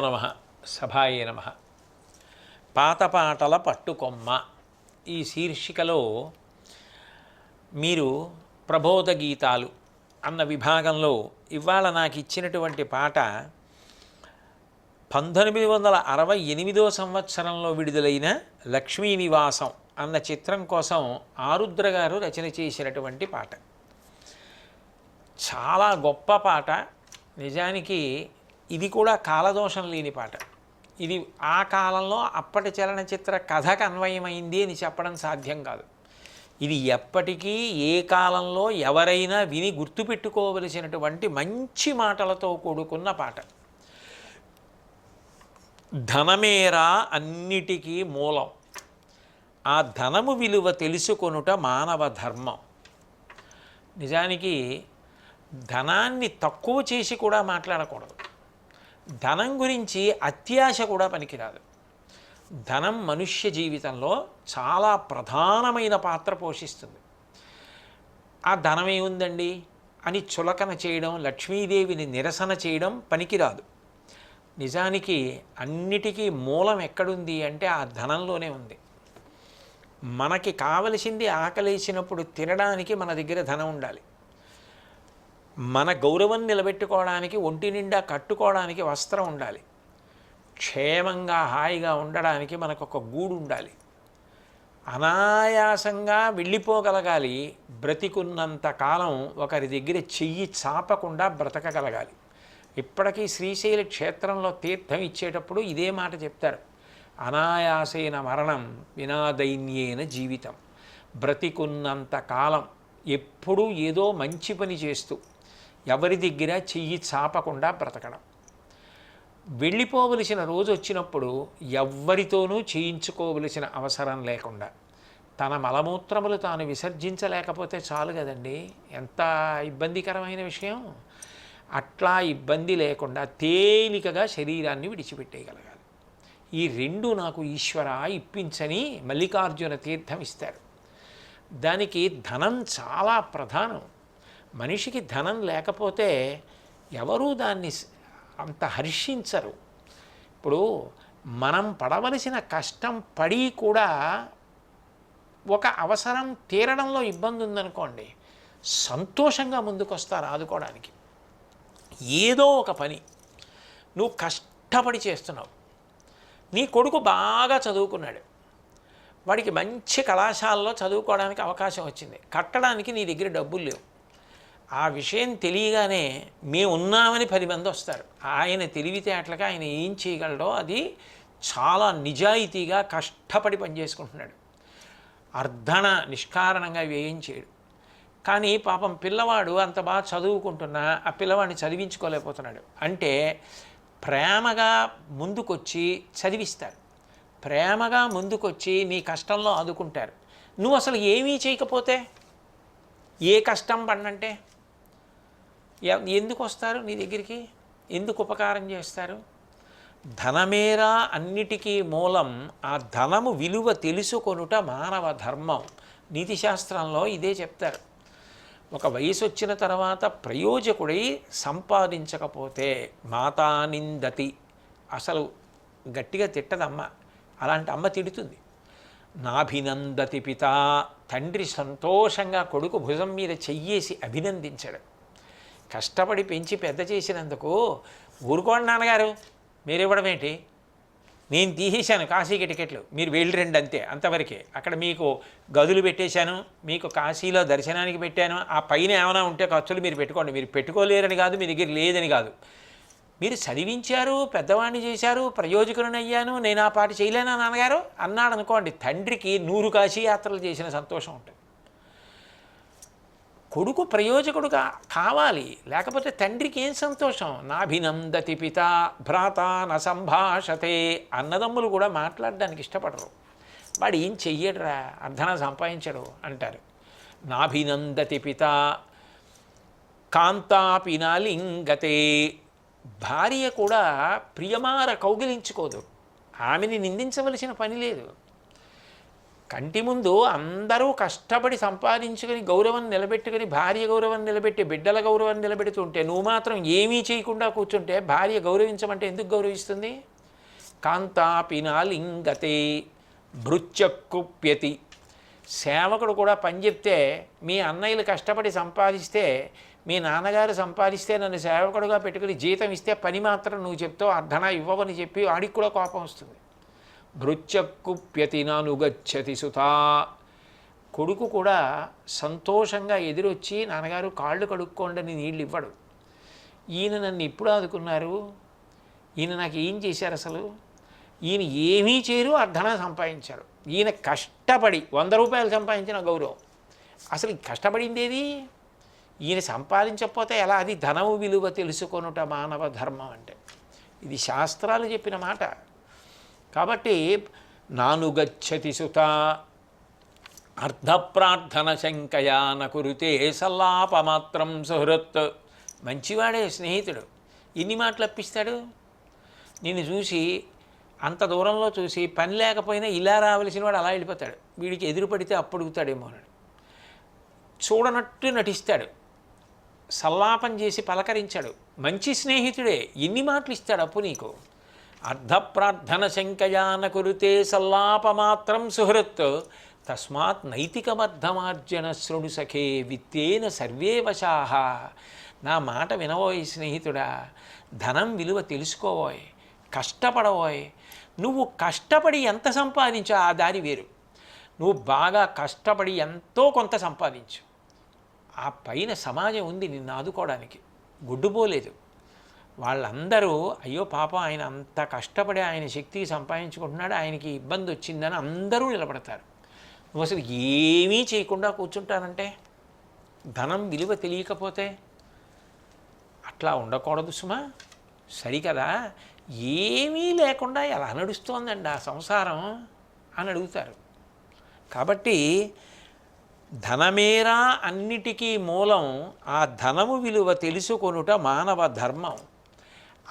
నమ సభాయే నమ. పాత పాటల పట్టుకొమ్మ. ఈ శీర్షికలో మీరు ప్రబోధ గీతాలు అన్న విభాగంలో ఇవాళ నాకు ఇచ్చినటువంటి పాట పంతొమ్మిది వందల అరవై ఎనిమిదో సంవత్సరంలో విడుదలైన లక్ష్మీ నివాసం అన్న చిత్రం కోసం ఆరుద్ర గారు రచన చేసినటువంటి పాట. చాలా గొప్ప పాట. నిజానికి ఇది కూడా కాలదోషం లేని పాట. ఇది ఆ కాలంలో అప్పటి చలనచిత్ర కథకు అన్వయమైంది అని చెప్పడం సాధ్యం కాదు. ఇది ఎప్పటికీ ఏ కాలంలో ఎవరైనా విని గుర్తుపెట్టుకోవలసినటువంటి మంచి మాటలతో కూడుకున్న పాట. ధనమేరా అన్నిటికీ మూలం. ఆ ధనము విలువ తెలుసుకొనుట మానవ ధర్మం. నిజానికి ధనాన్ని తక్కువ చేసి కూడా మాట్లాడకూడదు. ధనం గురించి అత్యాశ కూడా పనికిరాదు. ధనం మనుష్య జీవితంలో చాలా ప్రధానమైన పాత్ర పోషిస్తుంది. ఆ ధనం ఏముందండి? అని చులకన చేయడం లక్ష్మీదేవిని నిరసన చేయడం పనికిరాదు. నిజానికి అన్నిటికీ మూలం ఎక్కడుంది అంటే ఆ ధనంలోనే ఉంది. మనకి కావలసింది ఆకలేసినప్పుడు తినడానికి మన దగ్గర ధనం ఉండాలి. మన గౌరవం నిలబెట్టుకోవడానికి ఒంటి నిండా కట్టుకోవడానికి వస్త్రం ఉండాలి. క్షేమంగా హాయిగా ఉండడానికి మనకు ఒక గూడు ఉండాలి. అనాయాసంగా వెళ్ళిపోగలగాలి. బ్రతికున్నంత కాలం ఒకరి దగ్గర చెయ్యి చాపకుండా బ్రతకగలగాలి. ఇప్పటికీ శ్రీశైల క్షేత్రంలో తీర్థం ఇచ్చేటప్పుడు ఇదే మాట చెప్తారు. అనాయాసైన మరణం వినాదైన్యేన జీవితం. బ్రతికున్నంత కాలం ఎప్పుడూ ఏదో మంచి పని చేస్తూ ఎవరి దగ్గర చెయ్యి చాపకుండా బ్రతకడం. వెళ్ళిపోవలసిన రోజు వచ్చినప్పుడు ఎవ్వరితోనూ చేయించుకోవలసిన అవసరం లేకుండా తన మలమూత్రములు తాను విసర్జించలేకపోతే చాలు కదండి. ఎంత ఇబ్బందికరమైన విషయం. అట్లా ఇబ్బంది లేకుండా తేలికగా శరీరాన్ని విడిచిపెట్టేయగలగాలి. ఈ రెండు నాకు ఈశ్వర ఇప్పించని మల్లికార్జున తీర్థం ఇస్తారు. దానికి ధనం చాలా ప్రధానం. మనిషికి ధనం లేకపోతే ఎవరూ దాన్ని అంత హర్షించరు. ఇప్పుడు మనం పడవలసిన కష్టం పడి కూడా ఒక అవసరం తీరడంలో ఇబ్బంది ఉందనుకోండి సంతోషంగా ముందుకొస్తారు ఆదుకోవడానికి. ఏదో ఒక పని నువ్వు కష్టపడి చేస్తున్నావు. నీ కొడుకు బాగా చదువుకున్నాడు. వాడికి మంచి కళాశాలలో చదువుకోవడానికి అవకాశం వచ్చింది. కట్టడానికి నీ దగ్గర డబ్బులు లేవు. ఆ విషయం తెలియగానే మేము ఉన్నామని పది మంది వస్తారు. ఆయన తెలివితేటలుగా ఆయన ఏం చేయగలడో అది చాలా నిజాయితీగా కష్టపడి పనిచేసుకుంటున్నాడు. అర్ధన నిష్కారణంగా వ్యయం చేయడు. కానీ పాపం పిల్లవాడు అంత బాగా చదువుకుంటున్నా ఆ పిల్లవాడిని చదివించుకోలేకపోతున్నాడు. అంటే ప్రేమగా ముందుకొచ్చి చదివిస్తారు. ప్రేమగా ముందుకొచ్చి నీ కష్టంలో ఆదుకుంటారు. నువ్వు అసలు ఏమీ చేయకపోతే? ఏ కష్టం పడినంటే ఎందుకు వస్తారు నీ దగ్గరికి? ఎందుకు ఉపకారం చేస్తారు? ధనమేరా అన్నిటికీ మూలం ఆ ధనము విలువ తెలుసుకొనుట మానవ ధర్మం. నీతిశాస్త్రంలో ఇదే చెప్తారు. ఒక వయసు వచ్చిన తర్వాత ప్రయోజకుడై సంపాదించకపోతే మాతా నిందతి అసలు గట్టిగా తిట్టదమ్మ. అలాంటి అమ్మ తిడుతుంది. నాభినందతి పిత తండ్రి సంతోషంగా కొడుకు భుజం మీద చెయ్యేసి అభినందించడం. కష్టపడి పెంచి పెద్ద చేసినందుకు ఊరుకోండి నాన్నగారు. మీరు ఇవ్వడం ఏంటి? నేను తీసేశాను కాశీకి టికెట్లు. మీరు వెళ్ళి రండి అంతే అంతవరకే. అక్కడ మీకు గదులు పెట్టేశాను మీకు కాశీలో దర్శనానికి పెట్టాను. ఆ పైన ఏమైనా ఉంటే ఖర్చులు మీరు పెట్టుకోండి. మీరు పెట్టుకోలేరని కాదు మీ దగ్గర లేదని కాదు. మీరు చదివించారు పెద్దవాడిని చేశారు ప్రయోజకులను అయ్యాను నేను ఆ పాట చేయలేనా నాన్నగారు? అన్నాడు అనుకోండి తండ్రికి నూరు కాశీ యాత్రలు చేసిన సంతోషం ఉంటుంది. కొడుకు ప్రయోజకుడుగా కావాలి. లేకపోతే తండ్రికి ఏం సంతోషం? నాభినందతి పిత భ్రాత న సంభాషతే అన్నదమ్ములు కూడా మాట్లాడడానికి ఇష్టపడరు. వాడు ఏం చెయ్యడురా? అర్ధన సంపాదించడు అంటారు. నాభినందతి పిత కాంతాపినాలింగతే భార్య కూడా ప్రియమార కౌగిలించుకోదు. ఆమెని నిందించవలసిన పని లేదు. కంటి ముందు అందరూ కష్టపడి సంపాదించుకొని గౌరవం నిలబెట్టుకుని భార్య గౌరవం నిలబెట్టి బిడ్డల గౌరవం నిలబెడుతుంటే నువ్వు మాత్రం ఏమీ చేయకుండా కూర్చుంటే భార్య గౌరవించమంటే ఎందుకు గౌరవిస్తుంది? కాంతాపినాలింగతే భృత్యక్కుప్యతి సేవకుడు కూడా పని చెప్తే మీ అన్నయ్యలు కష్టపడి సంపాదిస్తే మీ నాన్నగారు సంపాదిస్తే నన్ను సేవకుడుగా పెట్టుకుని జీతం ఇస్తే పని మాత్రం నువ్వు చెప్తావు అర్ధన ఇవ్వవని చెప్పి వాడికి కూడా కోపం వస్తుంది. భృత్యక్కుప్యతినానుగచ్చతి సుతా. కొడుకు కూడా సంతోషంగా ఎదురొచ్చి నాన్నగారు కాళ్ళు కడుక్కోండి నీళ్ళు ఇవ్వడు ఈయన నన్ను ఎప్పుడు ఆదుకున్నారు? ఈయన నాకు ఏం చేశారు అసలు? ఈయన ఏమీ చేయరు అర్ధన సంపాదించారు. ఈయన కష్టపడి వంద రూపాయలు సంపాదించిన గౌరవం. అసలు ఈ కష్టపడిందేది? ఈయన సంపాదించకపోతే ఎలా? అది ధనము విలువ తెలుసుకొనుట మానవ ధర్మం అంటే. ఇది శాస్త్రాలు చెప్పిన మాట. కాబట్టి నానుగచ్చతి సుత అర్ధప్రార్థన శంకయా నకురుతే సల్లాపమాత్రం సుహృత్. మంచివాడే స్నేహితుడు. ఎన్ని మాటలు అప్పిస్తాడు నిన్ను చూసి అంత దూరంలో చూసి పని లేకపోయినా ఇలా రావలసిన వాడు అలా వెళ్ళిపోతాడు. వీడికి ఎదురు పడితే అప్పుడుగుతాడేమో అని. చూడనట్టు నటిస్తాడు. సల్లాపం చేసి పలకరించాడు. మంచి స్నేహితుడే. ఎన్ని మాటలు ఇస్తాడు అప్పు నీకు? అర్ధప్రార్థన శంకయాన కురుతే సల్లాపమాత్రం సుహృత్. తస్మాత్ నైతికమర్థమార్జన శృణు సఖే విత్తేన సర్వే వశాహ నా మాట వినవోయ్ స్నేహితుడా ధనం విలువ తెలుసుకోవోయ్ కష్టపడవోయ్. నువ్వు కష్టపడి ఎంత సంపాదించో ఆ దారి వేరు. నువ్వు బాగా కష్టపడి ఎంతో కొంత సంపాదించు. ఆ పైన సమాజం ఉంది నిన్ను ఆదుకోవడానికి. గుడ్డుపోలేదు వాళ్ళందరూ అయ్యో పాపం ఆయన అంత కష్టపడి ఆయన శక్తికి సంపాదించుకుంటున్నాడు ఆయనకి ఇబ్బంది వచ్చిందని అందరూ నిలబడతారు. నువ్వు అసలు ఏమీ చేయకుండా కూర్చుంటానంటే ధనం విలువ తెలియకపోతే అట్లా ఉండకూడదు సుమా. సరికదా? ఏమీ లేకుండా ఎలా నడుస్తోందండి ఆ సంసారం అని అడుగుతారు. కాబట్టి ధనమేరా అన్నిటికీ మూలం ఆ ధనము విలువ తెలుసుకొనుట మానవ ధర్మం.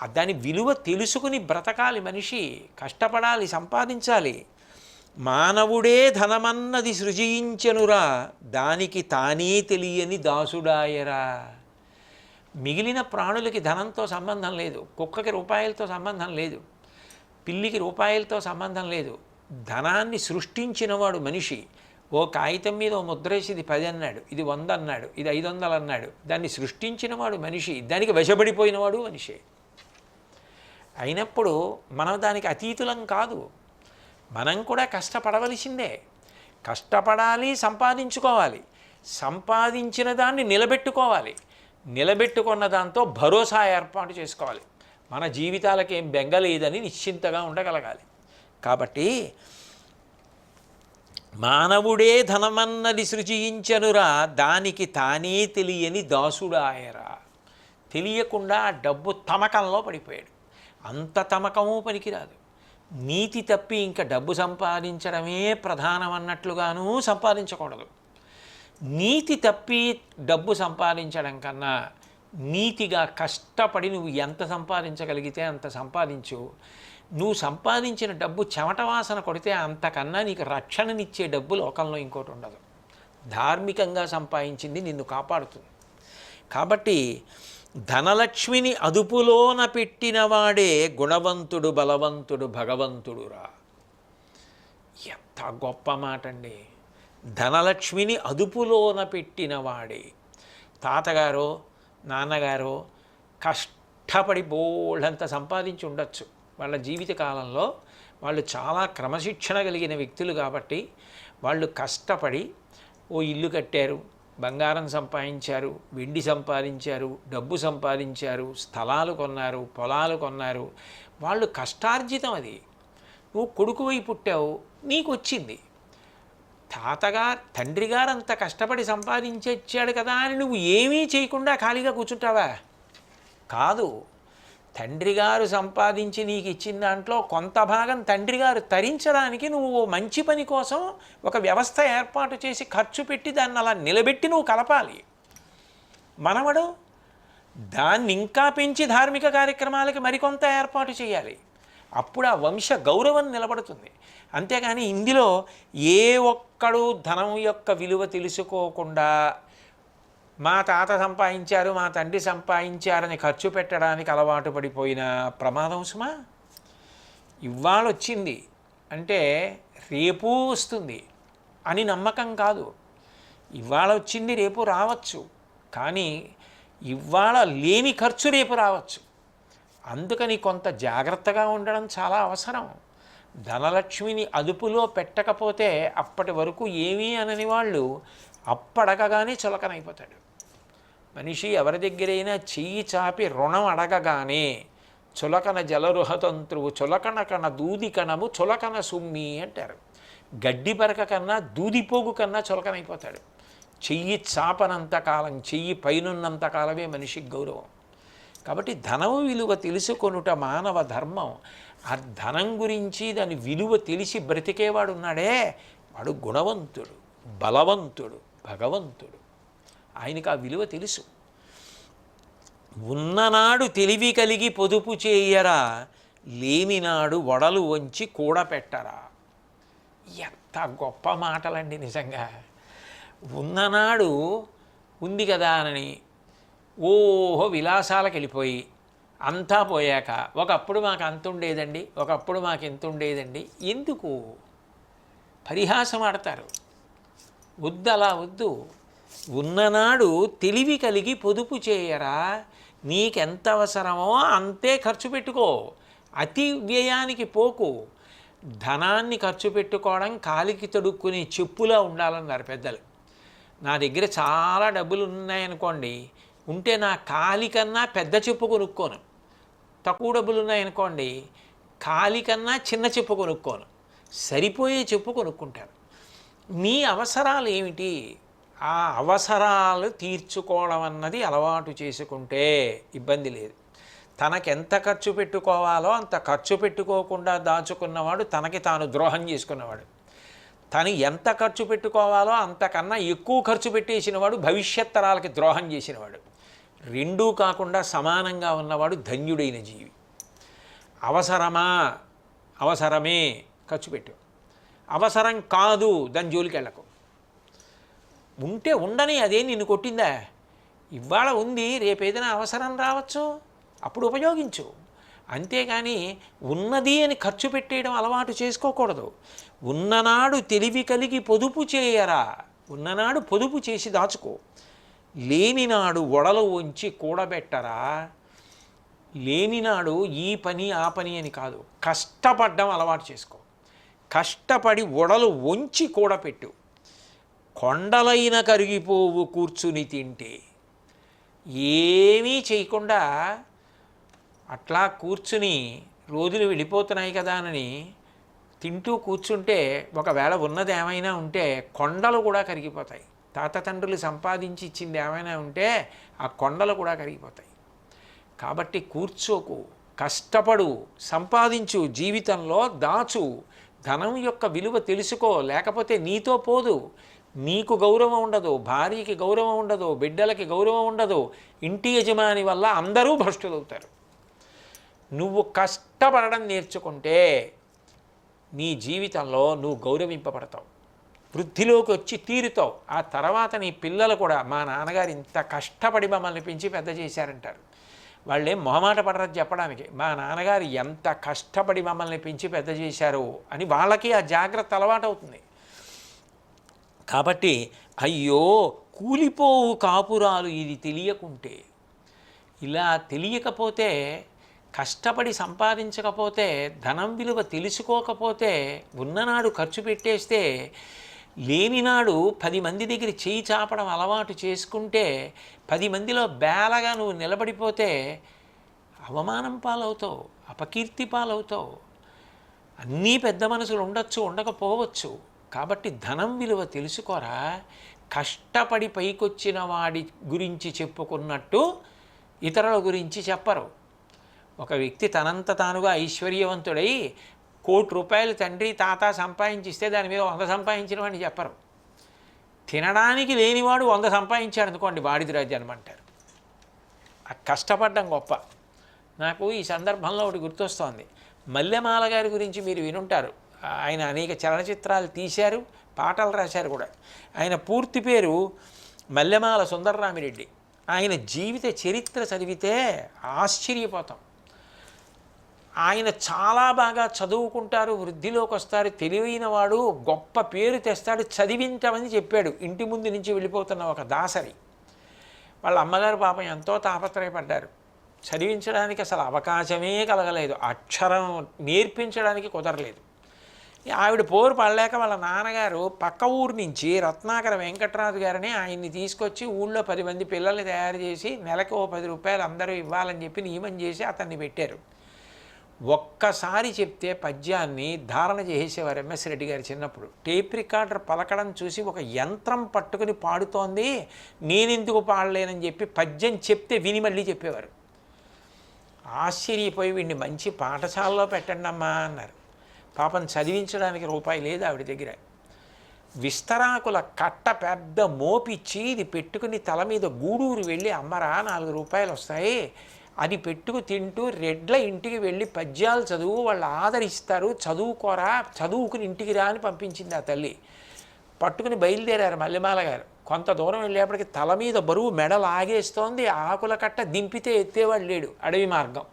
దాని విలువ తెలుసుకుని బ్రతకాలి మనిషి కష్టపడాలి సంపాదించాలి. మానవుడే ధనమన్నది సృజించనురా దానికి తానే తెలియని దాసుడాయరా. మిగిలిన ప్రాణులకి ధనంతో సంబంధం లేదు కుక్కకి రూపాయలతో సంబంధం లేదు పిల్లికి రూపాయలతో సంబంధం లేదు. ధనాన్ని సృష్టించినవాడు మనిషి ఓ కాగితం మీద ఓ ముద్రేసి ఇది పది అన్నాడు ఇది వంద అన్నాడు ఇది ఐదు వందలు అన్నాడు దాన్ని సృష్టించినవాడు మనిషి దానికి వశపడిపోయినవాడు మనిషి. అయినప్పుడు మనం దానికి అతీతులం కాదు. మనం కూడా కష్టపడవలసిందే. కష్టపడాలి సంపాదించుకోవాలి. సంపాదించిన దాన్ని నిలబెట్టుకోవాలి. నిలబెట్టుకున్న దాంతో భరోసా ఏర్పాటు చేసుకోవాలి. మన జీవితాలకి ఏం బెంగలేదని నిశ్చింతగా ఉండగలగాలి. కాబట్టి మానవుడే ధనమన్నది సృజించనురా దానికి తానే తెలియని దాసుడాయరా. తెలియకుండా డబ్బు తమకంలో పడిపోయాడు. అంత తమకము పనికిరాదు. నీతి తప్పి ఇంకా డబ్బు సంపాదించడమే ప్రధానమన్నట్లుగాను సంపాదించకూడదు. నీతి తప్పి డబ్బు సంపాదించడం కన్నా నీతిగా కష్టపడి నువ్వు ఎంత సంపాదించగలిగితే అంత సంపాదించు. నువ్వు సంపాదించిన డబ్బు చెమట వాసన కొడితే అంతకన్నా నీకు రక్షణనిచ్చే డబ్బు లోకంలో ఇంకోటి ఉండదు ధార్మికంగా సంపాదించింది నిన్ను కాపాడుతుంది. కాబట్టి ధనలక్ష్మిని అదుపులోన పెట్టినవాడే గుణవంతుడు బలవంతుడు భగవంతుడురా. ఎంత గొప్ప మాట అండి ధనలక్ష్మిని అదుపులోన పెట్టినవాడే తాతగారో నాన్నగారో కష్టపడి బోళ్ళంత సంపాదించి ఉండొచ్చు. వాళ్ళ జీవిత కాలంలో వాళ్ళు చాలా క్రమశిక్షణ కలిగిన వ్యక్తులు కాబట్టి వాళ్ళు కష్టపడి ఓ ఇల్లు కట్టారు బంగారం సంపాదించారు వెండి సంపాదించారు డబ్బు సంపాదించారు స్థలాలు కొన్నారు పొలాలు కొన్నారు. వాళ్ళు కష్టార్జితం అది. నువ్వు కొడుకువై పుట్టావు నీకు వచ్చింది తాతగారు తండ్రి గారు అంత కష్టపడి సంపాదించి ఇచ్చాడు కదా అని నువ్వు ఏమీ చేయకుండా ఖాళీగా కూర్చుంటావా? కాదు. తండ్రి గారు సంపాదించి నీకు ఇచ్చిన దాంట్లో కొంత భాగం తండ్రి గారు తరించడానికి నువ్వు ఓ మంచి పని కోసం ఒక వ్యవస్థ ఏర్పాటు చేసి ఖర్చు పెట్టి దాన్ని అలా నిలబెట్టి నువ్వు కలపాలి. మనవడు దాన్ని ఇంకా పెంచి ధార్మిక కార్యక్రమాలకి మరికొంత ఏర్పాటు చేయాలి. అప్పుడు ఆ వంశ గౌరవం నిలబడుతుంది. అంతేగాని ఇందులో ఏ ఒక్కడు ధనం యొక్క విలువ తెలుసుకోకుండా మా తాత సంపాదించారు మా తండ్రి సంపాదించారని ఖర్చు పెట్టడానికి అలవాటు పడిపోయిన ప్రమాదం సుమా? ఇవాళ వచ్చింది అంటే రేపు వస్తుంది అని నమ్మకం కాదు. ఇవాళ వచ్చింది రేపు రావచ్చు. కానీ ఇవాళ లేని ఖర్చు రేపు రావచ్చు. అందుకని కొంత జాగ్రత్తగా ఉండడం చాలా అవసరం. ధనలక్ష్మిని అదుపులో పెట్టకపోతే అప్పటి వరకు ఏమీ అనని వాళ్ళు అప్పడకగానే చులకనైపోతాడు. మనిషి ఎవరి దగ్గరైనా చెయ్యి చాపి రుణం అడగగానే చులకన జలరుహతంత్రువు చులకన కన దూది కణము చులకన సుమ్మి అంటారు. గడ్డి పరక కన్నా దూదిపోగు కన్నా చులకనైపోతాడు. చెయ్యి చాపనంత కాలం చెయ్యి పైనున్నంత కాలమే మనిషికి గౌరవం. కాబట్టి ధనము విలువ తెలుసుకొనుట మానవ ధర్మం. ఆ ధనం గురించి దాని విలువ తెలిసి బ్రతికేవాడు ఉన్నాడే వాడు గుణవంతుడు బలవంతుడు భగవంతుడు. ఆయనకు ఆ విలువ తెలుసు. ఉన్ననాడు తెలివి కలిగి పొదుపు చేయరా లేనినాడు వడలు వంచి కూడపెట్టరా ఎంత గొప్ప మాటలండి నిజంగా. ఉన్ననాడు ఉంది కదా అని ఓహో విలాసాలకు వెళ్ళిపోయి అంతా పోయాక ఒకప్పుడు మాకు అంత ఉండేదండి ఒకప్పుడు మాకు ఎంత ఉండేదండి ఎందుకు? పరిహాసం ఆడతారు. వద్దు అలా వద్దు. ఉన్ననాడు తెలివి కలిగి పొదుపు చేయరా? నీకెంత అవసరమో అంతే ఖర్చు పెట్టుకో. అతి వ్యయానికి పోకు. ధనాన్ని ఖర్చు పెట్టుకోవడం కాలికి తడుక్కునే చెప్పులా ఉండాలన్నారు పెద్దలు. నా దగ్గర చాలా డబ్బులు ఉన్నాయనుకోండి ఉంటే నా కాలి కన్నా పెద్ద చెప్పు కొనుక్కోను. తక్కువ డబ్బులు ఉన్నాయనుకోండి కాలి కన్నా చిన్న చెప్పు కొనుక్కోను. సరిపోయే చెప్పు కొనుక్కుంటాను. నీ అవసరాలు ఏమిటి ఆ అవసరాలు తీర్చుకోవడం అన్నది అలవాటు చేసుకుంటే ఇబ్బంది లేదు. తనకెంత ఖర్చు పెట్టుకోవాలో అంత ఖర్చు పెట్టుకోకుండా దాచుకున్నవాడు తనకి తాను ద్రోహం చేసుకున్నవాడు. తను ఎంత ఖర్చు పెట్టుకోవాలో అంతకన్నా ఎక్కువ ఖర్చు పెట్టేసినవాడు భవిష్యత్ తరాలకి ద్రోహం చేసినవాడు. రెండూ కాకుండా సమానంగా ఉన్నవాడు ధన్యుడైన జీవి. అవసరమా? అవసరమే ఖర్చు పెట్టు. అవసరం కాదు దాని జోలికి వెళ్ళకు ఉంటే ఉండని అదే నిన్ను కొట్టిందా? ఇవాళ ఉంది రేపు ఏదైనా అవసరం రావచ్చు? అప్పుడు ఉపయోగించు. అంతేగాని ఉన్నది అని ఖర్చు పెట్టేయడం అలవాటు చేసుకోకూడదు. ఉన్ననాడు తెలివి కలిగి పొదుపు చేయరా? ఉన్ననాడు పొదుపు చేసి దాచుకో. లేనినాడు ఒడలు ఉంచి కూడబెట్టరా? లేనినాడు ఈ పని ఆ పని అని కాదు. కష్టపడ్డం అలవాటు చేసుకో. కష్టపడి ఒడలు వంచి కూడపెట్టు కొండలైన కరిగిపోవు కూర్చుని తింటే. ఏమీ చేయకుండా అట్లా కూర్చుని రోజులు వెళ్ళిపోతున్నాయి కదా అని తింటూ కూర్చుంటే ఒకవేళ ఉన్నది ఏమైనా ఉంటే కొండలు కూడా కరిగిపోతాయి. తాత తండ్రులు సంపాదించి ఇచ్చింది ఏమైనా ఉంటే ఆ కొండలు కూడా కరిగిపోతాయి. కాబట్టి కూర్చోకు కష్టపడు సంపాదించు జీవితంలో దాచు ధనం యొక్క విలువ తెలుసుకో లేకపోతే నీతో పోదు. నీకు గౌరవం ఉండదు భార్యకి గౌరవం ఉండదు బిడ్డలకి గౌరవం ఉండదు ఇంటి యజమాని వల్ల అందరూ భ్రష్టులవుతారు. నువ్వు కష్టపడడం నేర్చుకుంటే నీ జీవితంలో నువ్వు గౌరవింపబడతావు. వృద్ధిలోకి వచ్చి తీరుతావు. ఆ తర్వాత నీ పిల్లలు కూడా మా నాన్నగారు ఇంత కష్టపడి మమ్మల్ని పెంచి పెద్ద చేశారంటారు. వాళ్ళేం మొహమాట పడరని చెప్పడానికి. మా నాన్నగారు ఎంత కష్టపడి మమ్మల్ని పెంచి పెద్ద చేశారు అని వాళ్ళకి ఆ జాగ్రత్త అలవాటు అవుతుంది కాబట్టి అయ్యో కూలిపోవు కాపురాలు ఇది తెలియకుంటే. ఇలా తెలియకపోతే కష్టపడి సంపాదించకపోతే ధనం విలువ తెలుసుకోకపోతే ఉన్ననాడు ఖర్చు పెట్టేస్తే లేనినాడు పది మంది దగ్గర చేయి చాపడం అలవాటు చేసుకుంటే పది మందిలో బేలగా నువ్వు నిలబడిపోతే అవమానం పాలవుతావు అపకీర్తి పాలవుతావు. అన్నీ పెద్ద మనసులు ఉండొచ్చు ఉండకపోవచ్చు. కాబట్టి ధనం విలువ తెలుసుకోరా? కష్టపడి పైకొచ్చిన వాడి గురించి చెప్పుకున్నట్టు ఇతరుల గురించి చెప్పరు. ఒక వ్యక్తి తనంత తానుగా ఐశ్వర్యవంతుడై కోటి రూపాయలు తండ్రి తాత సంపాదించిస్తే దాని మీద వంద సంపాదించిన వాడిని చెప్పరు. తినడానికి లేనివాడు వంద సంపాదించాడు అనుకోండి వాడిది రాజ్యం అంటారు. ఆ కష్టపడ్డం గొప్ప. నాకు ఈ సందర్భంలో ఒకటి గుర్తొస్తోంది. మల్లెమాల గారి గురించి మీరు వినుంటారు. ఆయన అనేక చలనచిత్రాలు తీశారు పాటలు రాశారు కూడా. ఆయన పూర్తి పేరు మల్లెమాల సుందరరామిరెడ్డి. ఆయన జీవిత చరిత్ర చదివితే ఆశ్చర్యపోతాం. ఆయన చాలా బాగా చదువుకుంటారు వృద్ధిలోకి వస్తారు తెలివైన వాడు గొప్ప పేరు తెస్తాడు చదివించమని చెప్పాడు. ఇంటి ముందు నుంచి వెళ్ళిపోతున్న ఒక దాసరి. వాళ్ళ అమ్మగారు పాపం ఎంతో తాపత్రయపడ్డారు. చదివించడానికి అసలు అవకాశమే కలగలేదు. అక్షరం నేర్పించడానికి కుదరలేదు. ఆవిడ పోరు పడలేక వాళ్ళ నాన్నగారు పక్క ఊరు నుంచి రత్నాకర వెంకటరాజు గారిని ఆయన్ని తీసుకొచ్చి ఊళ్ళో పది మంది పిల్లల్ని తయారు చేసి నెలకు ఓ పది రూపాయలు అందరూ ఇవ్వాలని చెప్పి నియమం చేసి అతన్ని పెట్టారు. ఒక్కసారి చెప్తే పద్యాన్ని ధారణ చేసేవారు ఎంఎస్ రెడ్డి గారు చిన్నప్పుడు. టేప్ రికార్డర్ పలకడం చూసి ఒక యంత్రం పట్టుకుని పాడుతోంది నేనెందుకు పాడలేనని చెప్పి పద్యం చెప్తే విని మళ్ళీ చెప్పేవారు. ఆశ్చర్యపోయి వీడిని మంచి పాఠశాలలో పెట్టండి అమ్మా అన్నారు. పాపం చదివించడానికి రూపాయి లేదు ఆవిడ దగ్గర. విస్తరాకుల కట్ట పెద్ద మోపిచ్చి ఇది పెట్టుకుని తల మీద గూడూరు వెళ్ళి అమ్మరా నాలుగు రూపాయలు వస్తాయి. అది పెట్టుకు తింటూ రెడ్ల ఇంటికి వెళ్ళి పద్యాలు చదువు వాళ్ళు ఆదరిస్తారు. చదువుకోరా చదువుకుని ఇంటికి రా అని పంపించింది ఆ తల్లి. పట్టుకుని బయలుదేరారు మల్లెమాల గారు. కొంత దూరం వెళ్ళేప్పటికి తల మీద బరువు మెడలు ఆగేస్తోంది. ఆకుల కట్ట దింపితే ఎత్తేవాడు లేడు అడవి మార్గం.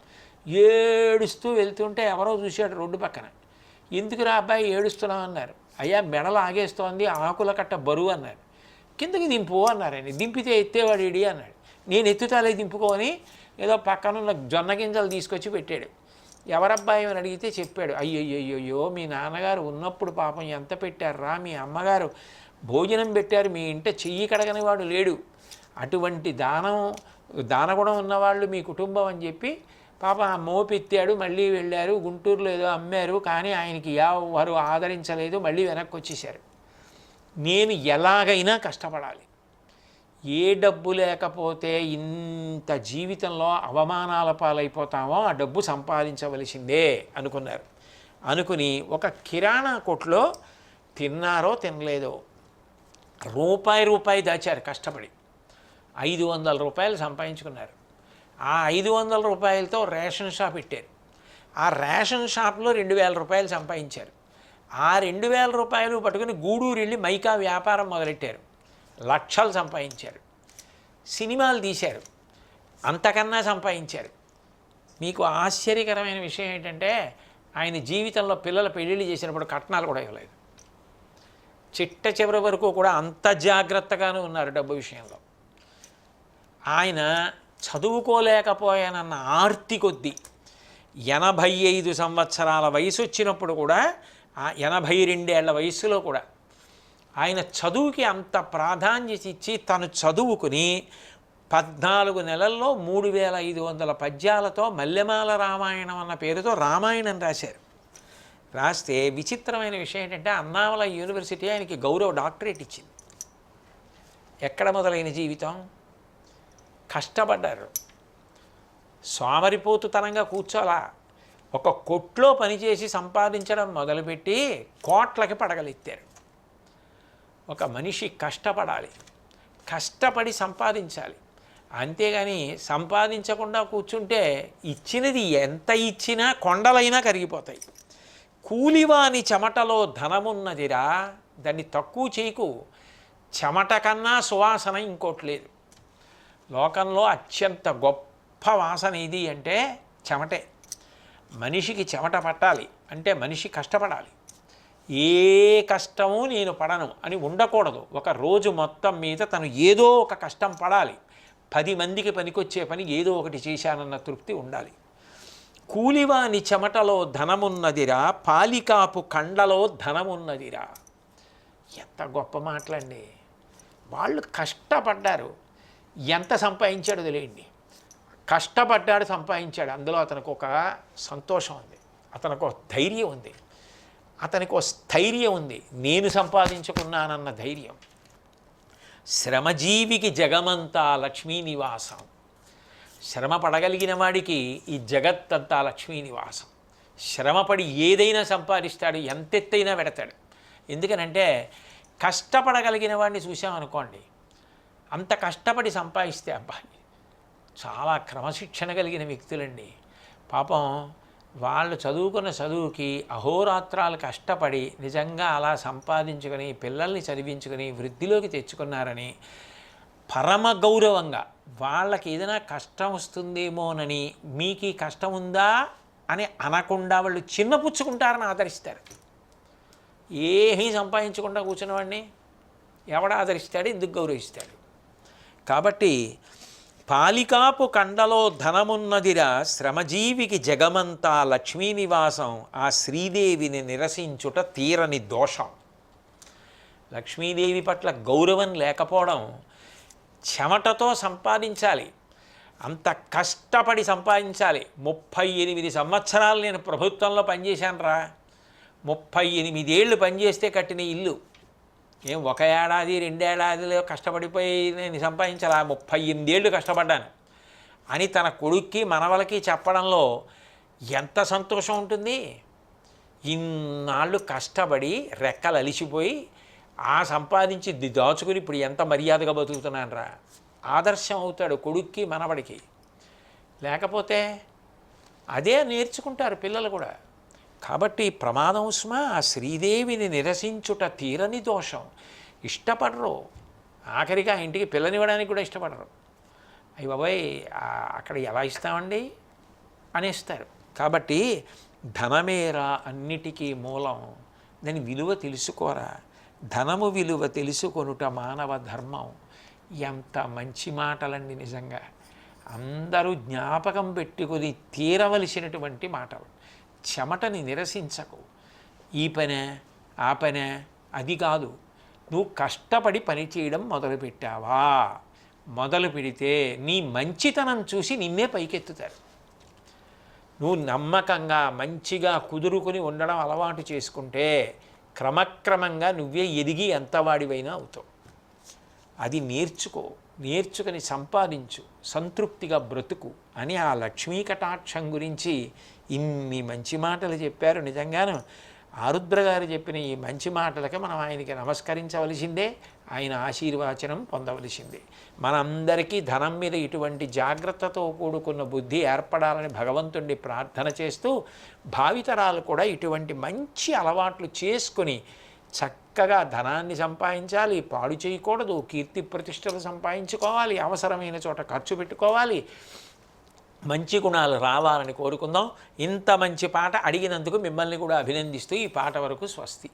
ఏడుస్తూ వెళ్తుంటే ఎవరో చూశాడు రోడ్డు పక్కన. ఎందుకురా అబ్బాయి ఏడుస్తున్నావు అన్నారు. అయ్యా మెడ లాగేస్తోంది ఆకుల కట్ట బరువు అన్నారు. కిందకి దింపు అన్నారు ఆయన. దింపితే ఎత్తేవాడు ఇడి అన్నాడు. నేను ఎత్తుతాలే దింపుకొని ఏదో పక్కనున్న జొన్న గింజలు తీసుకొచ్చి పెట్టాడు. ఎవరబ్బాయి అని అడిగితే చెప్పాడు అయ్యయ్యో మీ నాన్నగారు ఉన్నప్పుడు పాపం ఎంత పెట్టారా మీ అమ్మగారు భోజనం పెట్టారు మీ ఇంట చెయ్యి కడగని వాడు లేడు. అటువంటి దానం దానగుణం ఉన్నవాళ్ళు మీ కుటుంబం అని చెప్పి పాప ఆ మోపెత్తాడు మళ్ళీ వెళ్ళారు గుంటూరులో ఏదో అమ్మారు కానీ ఆయనకి ఎవరు ఆదరించలేదు మళ్ళీ వెనక్కి వచ్చేసారు. నేను ఎలాగైనా కష్టపడాలి. ఏ డబ్బు లేకపోతే ఇంత జీవితంలో అవమానాల పాలైపోతామో ఆ డబ్బు సంపాదించవలసిందే అనుకున్నారు. అనుకుని ఒక కిరాణా కొట్లో తిన్నారో తినలేదో రూపాయి రూపాయి దాచారు కష్టపడి. ఐదు వందల రూపాయలు సంపాదించుకున్నారు. ఆ ఐదు వందల రూపాయలతో రేషన్ షాప్ పెట్టారు ఆ రేషన్ షాప్లో రెండు వేల రూపాయలు సంపాదించారు. ఆ రెండు వేల రూపాయలు పట్టుకుని గూడూరు వెళ్ళి మైకా వ్యాపారం మొదలెట్టారు. లక్షలు సంపాదించారు. సినిమాలు తీశారు. అంతకన్నా సంపాదించారు. మీకు ఆశ్చర్యకరమైన విషయం ఏంటంటే ఆయన జీవితంలో పిల్లల పెళ్ళిళ్ళు చేసినప్పుడు కట్నాలు కూడా ఇవ్వలేదు. చిట్ట చివరి వరకు కూడా అంత జాగ్రత్తగానే ఉన్నారు డబ్బు విషయంలో. ఆయన చదువుకోలేకపోయానన్న ఆర్తి కొద్దీ ఎనభై ఐదు సంవత్సరాల వయసు వచ్చినప్పుడు కూడా ఆ ఎనభై రెండేళ్ళ వయసులో కూడా ఆయన చదువుకి అంత ప్రాధాన్యత ఇచ్చి తను చదువుకుని పద్నాలుగు నెలల్లో మూడు వేల ఐదు వందల పద్యాలతో మల్లెమాల రామాయణం అన్న పేరుతో రామాయణం రాశారు. రాస్తే విచిత్రమైన విషయం ఏంటంటే అన్నామల యూనివర్సిటీ ఆయనకి గౌరవ డాక్టరేట్ ఇచ్చింది. ఎక్కడ మొదలైన జీవితం? కష్టపడ్డారు. సోమరిపోతుతనంగా కూర్చోలా. ఒక కొట్లో పనిచేసి సంపాదించడం మొదలుపెట్టి కోట్లకి పడగలెత్తారు. ఒక మనిషి కష్టపడాలి. కష్టపడి సంపాదించాలి. అంతేగాని సంపాదించకుండా కూర్చుంటే ఇచ్చినది ఎంత ఇచ్చినా కొండలైనా కరిగిపోతాయి. కూలివాని చెమటలో ధనమున్నదిరా. దాన్ని తక్కువ చేయకు. చెమట కన్నా సువాసన ఇంకోటి లేదు. లోకంలో అత్యంత గొప్ప వాసన ఇది అంటే చెమటే. మనిషికి చెమట పట్టాలి అంటే మనిషి కష్టపడాలి. ఏ కష్టము నేను పడను అని ఉండకూడదు. ఒక రోజు మొత్తం మీద తను ఏదో ఒక కష్టం పడాలి. పది మందికి పనికొచ్చే పని ఏదో ఒకటి చేశానన్న తృప్తి ఉండాలి. కూలివాని చెమటలో ధనమున్నదిరా పాలికాపు కండలో ధనమున్నదిరా. ఎంత గొప్ప మాటలండి. వాళ్ళు కష్టపడ్డారు. ఎంత సంపాదించాడో తెలియండి. కష్టపడ్డాడు సంపాదించాడు. అందులో అతనికి ఒక సంతోషం ఉంది. అతనికి ఒక ధైర్యం ఉంది. అతనికి ఒక స్థైర్యం ఉంది. నేను సంపాదించుకున్నానన్న ధైర్యం. శ్రమజీవికి జగమంతా లక్ష్మీ నివాసం. శ్రమ పడగలిగిన వాడికి ఈ జగత్తంతా లక్ష్మీ నివాసం. శ్రమపడి ఏదైనా సంపాదిస్తాడు ఎంతెత్తైనా పెడతాడు. ఎందుకనంటే కష్టపడగలిగిన వాడిని చూసామనుకోండి అంత కష్టపడి సంపాదిస్తే అబ్బాయి చాలా క్రమశిక్షణ కలిగిన వ్యక్తులండి. పాపం వాళ్ళు చదువుకున్న చదువుకి అహోరాత్రాలు కష్టపడి నిజంగా అలా సంపాదించుకొని పిల్లల్ని చదివించుకొని వృద్ధిలోకి తెచ్చుకున్నారని పరమ గౌరవంగా వాళ్ళకి ఏదైనా కష్టం వస్తుందేమోనని మీకు ఈ కష్టం ఉందా అని అనకుండా వాళ్ళు చిన్నపుచ్చుకుంటారని ఆదరిస్తారు. ఏమీ సంపాదించకుండా కూర్చున్నవాడిని ఎవడ ఆదరిస్తాడు? ఎందుకు గౌరవిస్తాడు? కాబట్టి పాలికాపు కండలో ధనమున్నదిరా శ్రమజీవికి జగమంతా లక్ష్మీనివాసం ఆ శ్రీదేవిని నిరసించుట తీరని దోషం. లక్ష్మీదేవి పట్ల గౌరవం లేకపోవడం చెమటతో సంపాదించాలి. అంత కష్టపడి సంపాదించాలి. ముప్పై ఎనిమిది సంవత్సరాలు నేను ప్రభుత్వంలో పనిచేశాను రా ముప్పై ఎనిమిదేళ్ళు పనిచేస్తే కట్టిన ఇల్లు. ఏం ఒక ఏడాది రెండేడాదిలో కష్టపడిపోయి నేను సంపాదించాల? ముప్పై ఎనిమిదేళ్ళు కష్టపడ్డాను. అని తన కొడుక్కి మనవలకి చెప్పడంలో ఎంత సంతోషం ఉంటుంది? ఇన్నాళ్ళు కష్టపడి రెక్కలు అలిసిపోయి ఆ సంపాదించి దాచుకుని ఇప్పుడు ఎంత మర్యాదగా బతుకుతున్నాను రా? ఆదర్శం అవుతాడు కొడుక్కి మనవడికి. లేకపోతే అదే నేర్చుకుంటారు పిల్లలు కూడా. కాబట్టి ప్రమాదం స్మ ఆ శ్రీదేవిని నిరసించుట తీరని దోషం. ఇష్టపడరు. ఆఖరిగా ఆ ఇంటికి పిల్లనివ్వడానికి కూడా ఇష్టపడరు. అయ్యి బాబాయ్ అక్కడ ఎలా ఇస్తామండి? అనేస్తారు. కాబట్టి ధనమేరా అన్నిటికీ మూలం. దాని విలువ తెలుసుకోరా? ధనము విలువ తెలుసుకొనుట మానవ ధర్మం. ఎంత మంచి మాటలండి నిజంగా. అందరూ జ్ఞాపకం పెట్టుకొని తీరవలసినటువంటి మాటలు. చెమటని నిరసించకు. ఈ పనే ఆ పనే అది కాదు. నువ్వు కష్టపడి పని చేయడం మొదలుపెట్టావా? మొదలు పెడితే నీ మంచితనం చూసి నిన్నే పైకెత్తుతారు. నువ్వు నమ్మకంగా మంచిగా కుదురుకుని ఉండడం అలవాటు చేసుకుంటే క్రమక్రమంగా నువ్వే ఎదిగి ఎంత వాడివైనా అవుతావు. అది నేర్చుకో. నేర్చుకుని సంపాదించు సంతృప్తిగా బ్రతుకు అని ఆ లక్ష్మీ కటాక్షం గురించి ఇన్ని మంచి మాటలు చెప్పారు. నిజంగాను ఆరుద్ర గారు చెప్పిన ఈ మంచి మాటలకి మనం ఆయనకి నమస్కరించవలసిందే ఆయన ఆశీర్వాచనం పొందవలసిందే. మనందరికీ ధనం మీద ఇటువంటి జాగ్రత్తతో కూడుకున్న బుద్ధి ఏర్పడాలని భగవంతుణ్ణి ప్రార్థన చేస్తూ భావితరాలు కూడా ఇటువంటి మంచి అలవాట్లు చేసుకుని చక్కగా ధనాన్ని సంపాదించాలి పాడు చేయకూడదు కీర్తి ప్రతిష్టలు సంపాదించుకోవాలి అవసరమైన చోట ఖర్చు పెట్టుకోవాలి. మంచి గుణాలు రావాలని కోరుకుందాం. ఇంత మంచి పాట అడిగినందుకు మిమ్మల్ని కూడా అభినందిస్తూ ఈ పాట వరకు స్వస్తి.